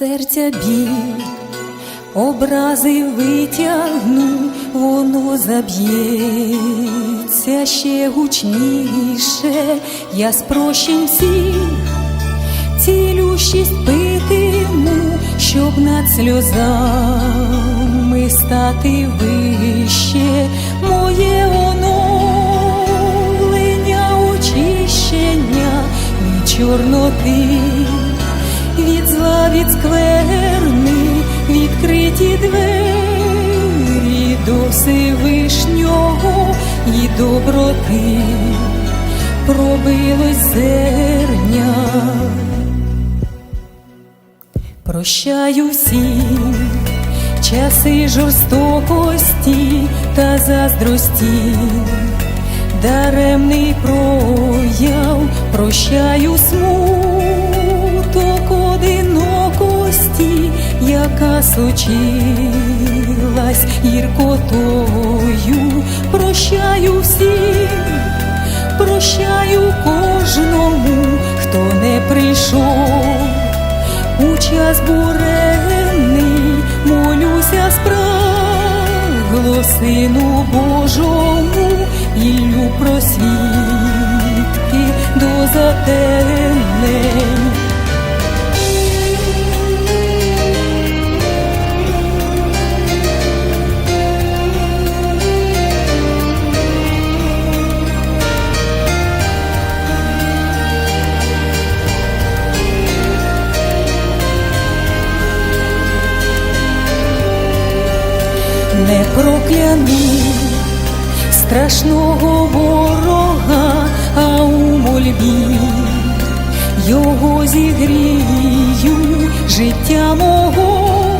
серця біль, образи витягну, воно заб'ється ще гучніше, я спрощень всіх, цілющість питиму, щоб над сльозами стати вище, моє оновлення, очищення від чорноти від зла, від скверни, відкриті двері до Всевишнього і доброти. Пробилось зерня. Прощаю всім часи жорстокості та заздрості, даремний прояв, прощаю смуток яка сочилась гіркотою, прощаю всім, прощаю кожному, хто не прийшов у час буремний молюся спрагло Сину Божому, іллю просвітки до затемнень. Не прокляну страшного ворога, а у мольбі його зігрію життя мого,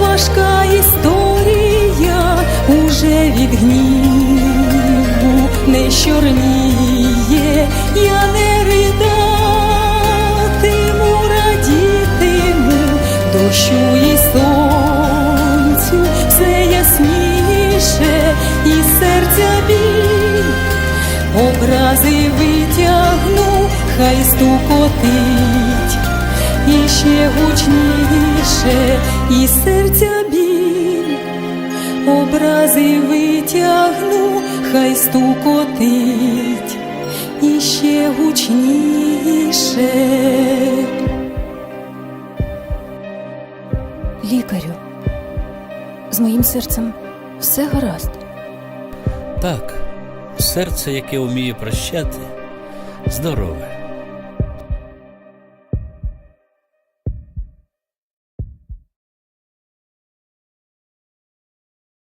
важка історія уже від гніву не щорніє, я не ридатиму, радітиму дощу серця біль, образи витягну, хай стукотить, і ще гучніше, і серця біль, образи витягну, хай стукотить, і ще гучніше. Лікарю, з моїм серцем все гаразд. Так, серце, яке вміє прощати, здорове.